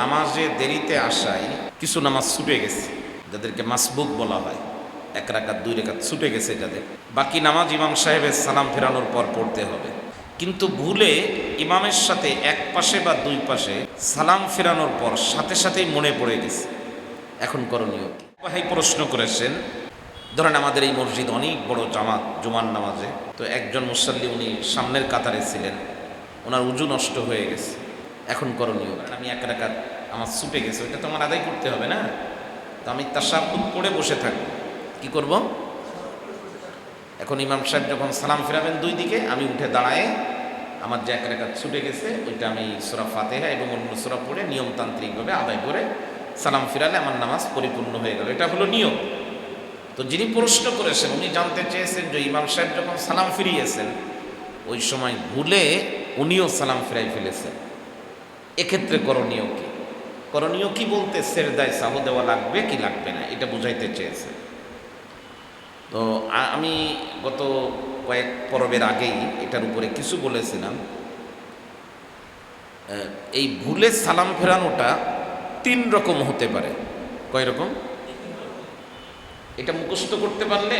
নামাজে দেরিতে আসায় কিছু নামাজ ছুটে গেছে। যাদেরকে মাসবুক বলা হয়, এক রাকাত, দুই রেখাত ছুটে গেছে যাদের বাকি নামাজ ইমাম সাহেবের সালাম ফেরানোর পর পড়তে হবে। কিন্তু ভুলে ইমামের সাথে এক পাশে বা দুই পাশে সালাম ফেরানোর পর সাথে সাথেই মনে পড়ে গেছে। এখন করণীয় কি? ভাই প্রশ্ন করেছেন, ধরেন আমাদের এই মসজিদ অনেক বড় জামাত জুমান নামাজে। তো একজন মুসাল্লি উনি সামনের কাতারে ছিলেন, ওনার উজু নষ্ট হয়ে গেছে। এখন করণীয়। কারণ আমি এক রাকাত আমার ছুটে গেছে ওইটা তো আমার আদায় করতে হবে না? তো আমি তার সাবুক করে বসে থাকব। কি করব? এখন ইমাম সাহেব যখন সালাম ফেরাবেন দুই দিকে আমি উঠে দাঁড়ায় আমার যে এক রেখা ছুটে গেছে ওইটা আমি সুরা ফাতেহা এবং অন্য সুরা পড়ে নিয়মতান্ত্রিকভাবে আদায় করে সালাম ফিরালে আমার নামাজ পরিপূর্ণ হয়ে গেল। এটা হলো নিয়ম। তো যিনি প্রশ্ন করেছেন উনি জানতে চেয়েছেন যে ইমাম সাহেব যখন সালাম ফিরিয়েছেন ওই সময় ভুলে উনিও সালাম ফিরাই ফেলেছেন। এক্ষেত্রে করণীয় কি? করণীয় কি বলতে সেরদায় সাহ দেওয়া লাগবে কি লাগবে না? এটা বুঝাইতে চেয়েছে। তো আমি গত কয়েক পরবের আগেই এটার উপরে কিছু বলেছিলাম। এই ভুলে সালাম ফেরানোটা তিন রকম হতে পারে। কয় রকম? এটা মুখস্থ করতে পারলে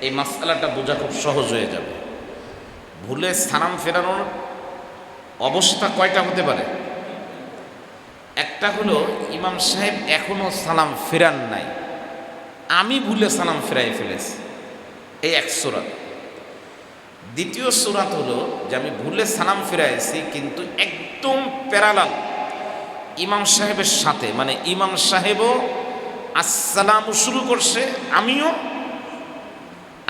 এই মাসালাটা বোঝা খুব সহজ হয়ে যাবে। ভুলে সালাম ফেরানোর অবস্থা কয়টা হতে পারে? একটা হলো ইমাম সাহেব এখনও সালাম ফেরান নাই। আমি ভুলে সালাম ফেরাই ফেলেছি। এই এক সুরাত। দ্বিতীয় সুরাত হলো যে আমি ভুলে সালাম ফেরাইছি, কিন্তু একদম প্যারালাল ইমাম সাহেবের সাথে মানে ইমাম সাহেবও আসসালামু শুরু করছে, আমিও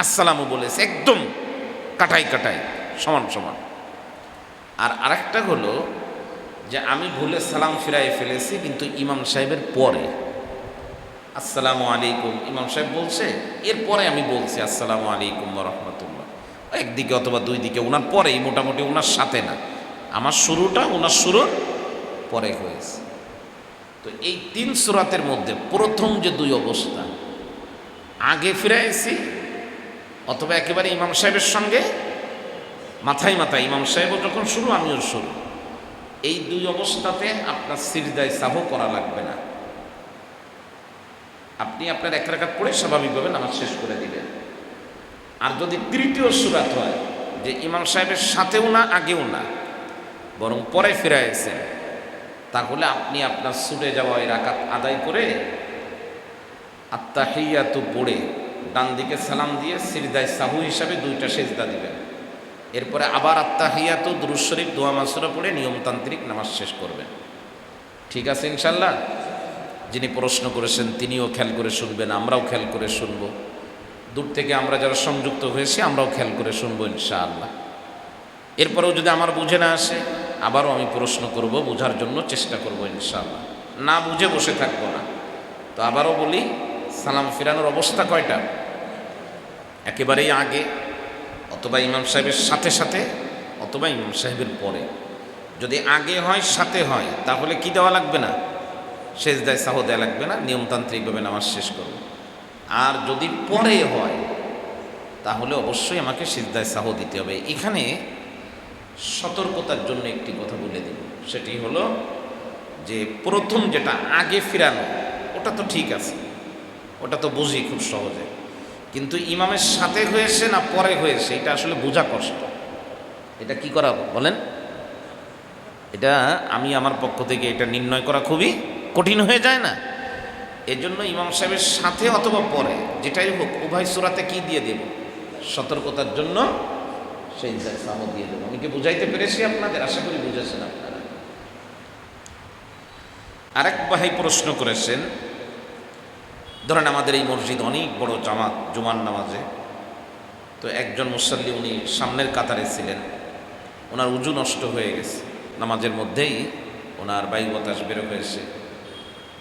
আসসালামু বলেছি, একদম কাটাই কাটাই, সমান সমান। আর আরেকটা হলো যে আমি ভুলে সালাম ফিরাই ফেলেছি, কিন্তু ইমাম সাহেবের পরে। আসসালামু আলাইকুম, ইমাম সাহেব বলছে, এরপরে আমি বলছি, আসসালামু আলাইকুম রহমতুল্লাহ। একদিকে অথবা দুই দিকে ওনার পরেই মোটামুটি ওনার সাথে না। আমার শুরুটা ওনার শুরুর পরে হয়েছে। তো এই তিন সুরাতের মধ্যে প্রথম যে দুই অবস্থা, আগে ফিরাইছি, অথবা একেবারে ইমাম সাহেবের সঙ্গে মাথায় মাথায়, ইমাম সাহেবও যখন শুরু, আমিও শুরু। এই দুই অবস্থাতে আপনার সিরদায় সাহ করা লাগবে না। আপনি আপনার এক রাখাত পড়ে স্বাভাবিকভাবে নামাজ শেষ করে দিবেন। আর যদি তৃতীয় সুরাত হয়, যে ইমাম সাহেবের সাথেও না, আগেও না, বরং পরে ফিরে এসেছেন তাহলে আপনি আপনার ছুটে যাওয়া ওই রাকাত আদায় করে আত্মাহিয়াতু পড়ে ডান দিকে সালাম দিয়ে সিরদায় সাহু হিসাবে দুইটা সেজদা দিবেন। এরপরে আবার আত্মাহিয়াতু দুরুজ শরীফ, দোয়া মাসুরা পড়ে নিয়মতান্ত্রিক নামাজ শেষ করবেন। ঠিক আছে ইনশাল্লাহ যিনি প্রশ্ন করেছেন তিনিও খেয়াল করে শুনবেন, আমরাও খেয়াল করে শুনব। দূর থেকে আমরা যারা সংযুক্ত হয়েছি, আমরাও খেয়াল করে শুনব ইনশাআল্লাহ। এরপরেও যদি আমার বুঝে না আসে, আবারও আমি প্রশ্ন করব, বোঝার জন্য চেষ্টা করব ইনশাআল্লাহ। না বুঝে বসে থাকব না। তো আবারও বলি, সালাম ফিরানোর অবস্থা কয়টা? একেবারেই আগে। অথবা ইমাম সাহেবের সাথে সাথে, অথবা ইমাম সাহেবের পরে। যদি আগে হয়, সাথে হয়, তাহলে কি দেওয়া লাগবে না? শেষ দেয় সাহ দেওয়া লাগবে না, নিয়মতান্ত্রিকভাবে নামাজ শেষ করব। আর যদি পরে হয়, তাহলে অবশ্যই আমাকে সিজদায় সাহ দিতে হবে। এখানে সতর্কতার জন্য একটি কথা বলে দিই। সেটি হলো যে, প্রথম যেটা, আগে ফিরানো, ওটা তো ঠিক আছে। ওটা তো বুঝি খুব সহজে। কিন্তু ইমামের সাথে হয়েছে না পরে হয়েছে? এটা আসলে বোঝা কষ্ট। এটা কি করা বলেন। এটা আমি আমার পক্ষ থেকে এটা নির্ণয় করা খুবই কঠিন হয়ে যায় না। এজন্য ইমাম সাহেবের সাথে অথবা পরে, যেটাই হোক, উভয় সুরাতে কি দিয়ে দেব? সতর্কতার জন্য সেই সাহ দিয়ে দেবো। আমি কি বুঝাইতে পেরেছি আপনাদের? আশা করি বুঝেছেন আপনারা। আরেক ভাই প্রশ্ন করেছেন ধরেন আমাদের এই মসজিদ অনেক বড় জামাত জুমান নামাজে। তো একজন মুসাল্লি উনি সামনের কাতারে ছিলেন। ওনার উজু নষ্ট হয়ে গেছে। নামাজের মধ্যেই ওনার বায়ু বাতাস বেরো হয়েছে।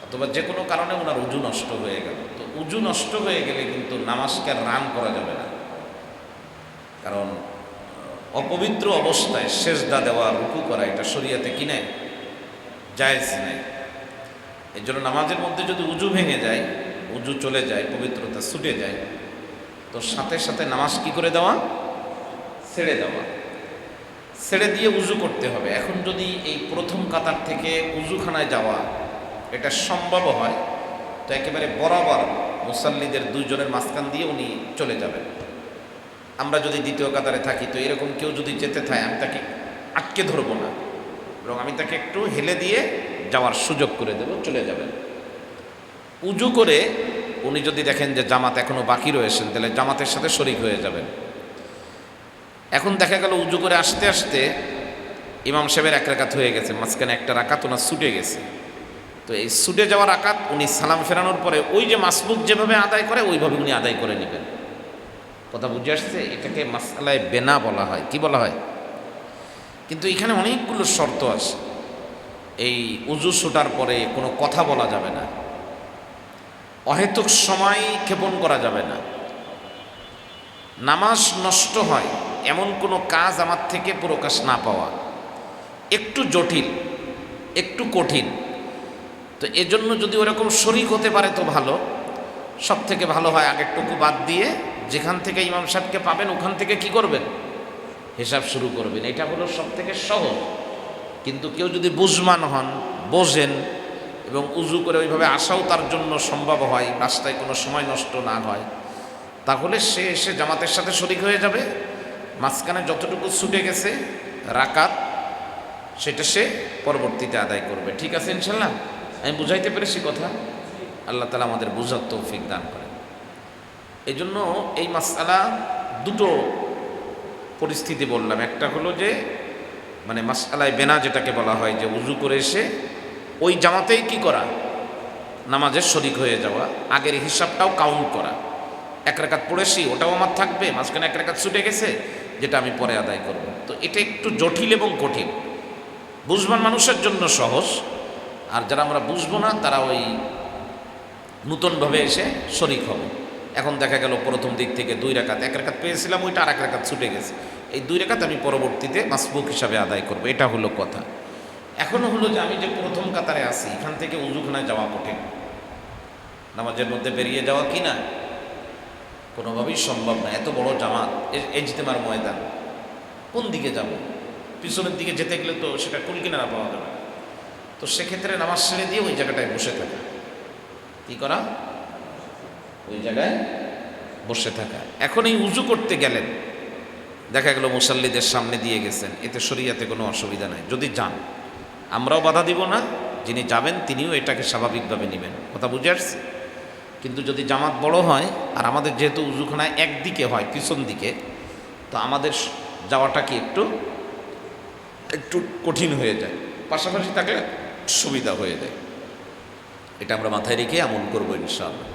অথবা যে কোনো কারণে ওনার উজু নষ্ট হয়ে গেল। তো উজু নষ্ট হয়ে গেলে কিন্তু নামাজকে রান করা যাবে না। কারণ অপবিত্র অবস্থায় সেজদা দেওয়া, রুকু করা, এটা শরীয়তে কিনে জায়েজ নেই। এর জন্য নামাজের মধ্যে যদি উজু ভেঙে যায় উজু চলে যায়, পবিত্রতা ছুটে যায়। তো সাথে সাথে নামাজ কি করে দেওয়া? ছেড়ে দেওয়া। ছেড়ে দিয়ে উজু করতে হবে। এখন যদি এই প্রথম কাতার থেকে উজুখানায় যাওয়া, এটা সম্ভব হয়, তো একেবারে বরাবর মুসাল্লিদের দুইজনের মাঝখান দিয়ে উনি চলে যাবেন। আমরা যদি দ্বিতীয় কাতারে থাকি, তো এরকম কেউ যদি যেতে থাকে, আমি তাকে আটকে ধরবো না। এবং আমি তাকে একটু হেলে দিয়ে যাওয়ার সুযোগ করে দেব, চলে যাবেন। উজু করে উনি যদি দেখেন যে জামাত এখনও বাকি রয়েছেন, তাহলে জামাতের সাথে শরিক হয়ে যাবেন। এখন দেখা গেল উজু করে আসতে আসতে ইমাম সাহেবের এক রাকাত হয়ে গেছে, মাঝখানে একটা রাকাত ওনার ছুটে গেছে। তো এই ছুটে যাওয়ার আকাত উনি সালাম ফেরানোর পরে ওই যে মাসবুক যেভাবে আদায় করে, ওইভাবে উনি আদায় করে নেবেন। কথা বুঝে আসছে? এটাকে মাসালায় বেনা বলা হয়। কি বলা হয়? কিন্তু এখানে অনেকগুলো শর্ত আছে। এই উজু ছুটার পরে কোনো কথা বলা যাবে না। অহেতুক সময় ক্ষেপণ করা যাবে না। নামাজ নষ্ট হয়, এমন কোনো কাজ আমার থেকে প্রকাশ না পাওয়া। একটু জটিল, একটু কঠিন। তো এজন্য যদি ওরকম শরিক হতে পারে তো ভালো। সব থেকে ভালো হয় আগেরটুকু বাদ দিয়ে যেখান থেকে ইমাম সাহেবকে পাবেন ওখান থেকে কি করবেন? হিসাব শুরু করবেন। এটা হলো সব থেকে সহজ। কিন্তু কেউ যদি বুঝমান হন, বোঝেন এবং উজু করে ওইভাবে আসাও তার জন্য সম্ভব হয়, রাস্তায় কোনো সময় নষ্ট না হয়। তাহলে সে এসে জামাতের সাথে শরিক হয়ে যাবে। মাঝখানে যতটুকু ছুটে গেছে রাকাত, সেটা সে পরবর্তীতে আদায় করবে। ঠিক আছে ইনশাল্লাহ আমি বুঝাইতে পেরেছি কথা। আল্লাহ তালা আমাদের বুঝার তৌফিক দান করেন। এই জন্য এই মাসালা দুটো পরিস্থিতি বললাম। একটা হলো যে মানে মাসালায় বেনা যেটাকে বলা হয়, যে উজু করে এসে ওই জামাতেই কি করা? নামাজের শরিক হয়ে যাওয়া, আগের হিসাবটাও কাউন্ট করা। এক রেখাত পড়েছি, ওটাও আমার থাকবে, মাঝখানে এক রেখাত ছুটে গেছে, যেটা আমি পরে আদায় করব। তো এটা একটু জটিল এবং কঠিন। বুঝবান মানুষের জন্য সহজ, আর যারা আমরা বুঝব না, তারা ওই নূতনভাবে এসে শরিক হবে। এখন দেখা গেল প্রথম দিক থেকে দুই রেখাত, এক রেখাত পেয়েছিলাম, ওইটা আর এক রেখাত ছুটে গেছে। এই দুই রেখাত আমি পরবর্তীতে মাসবুক হিসাবে আদায় করব, এটা হলো কথা। এখনও হলো যে আমি যে প্রথম কাতারে আসি এখান থেকে উজুখানায় যাওয়া কঠিন। নামাজের মধ্যে বেরিয়ে যাওয়া কি না? কোনোভাবেই সম্ভব না। এত বড় জামাত এজতেমার ময়দান। কোন দিকে যাব? পিছনের দিকে যেতে গেলে তো সেটা কুল কিনারা পাওয়া যাবে। তো সেক্ষেত্রে নামাজ ছেড়ে দিয়ে ওই জায়গাটায় বসে থাকা। কি করা? ওই জায়গায় বসে থাকা। এখন এই উজু করতে গেলেন। দেখা গেল মুসাল্লিদের সামনে দিয়ে গেছেন। এতে শরিয়াতে কোনো অসুবিধা নাই। যদি যান। আমরাও বাধা দিব না, যিনি যাবেন তিনিও এটাকে স্বাভাবিকভাবে নেবেন। কথা বুঝে আসছে? কিন্তু যদি জামাত বড় হয়, আর আমাদের যেহেতু উজুখানায় একদিকে হয়, পিছন দিকে, তো আমাদের যাওয়াটা কি একটু একটু কঠিন হয়ে যায়। পাশাপাশি তাকে সুবিধা হয়ে যায়। এটা আমরা মাথায় রেখে আমল করব ইনশাআল্লাহ।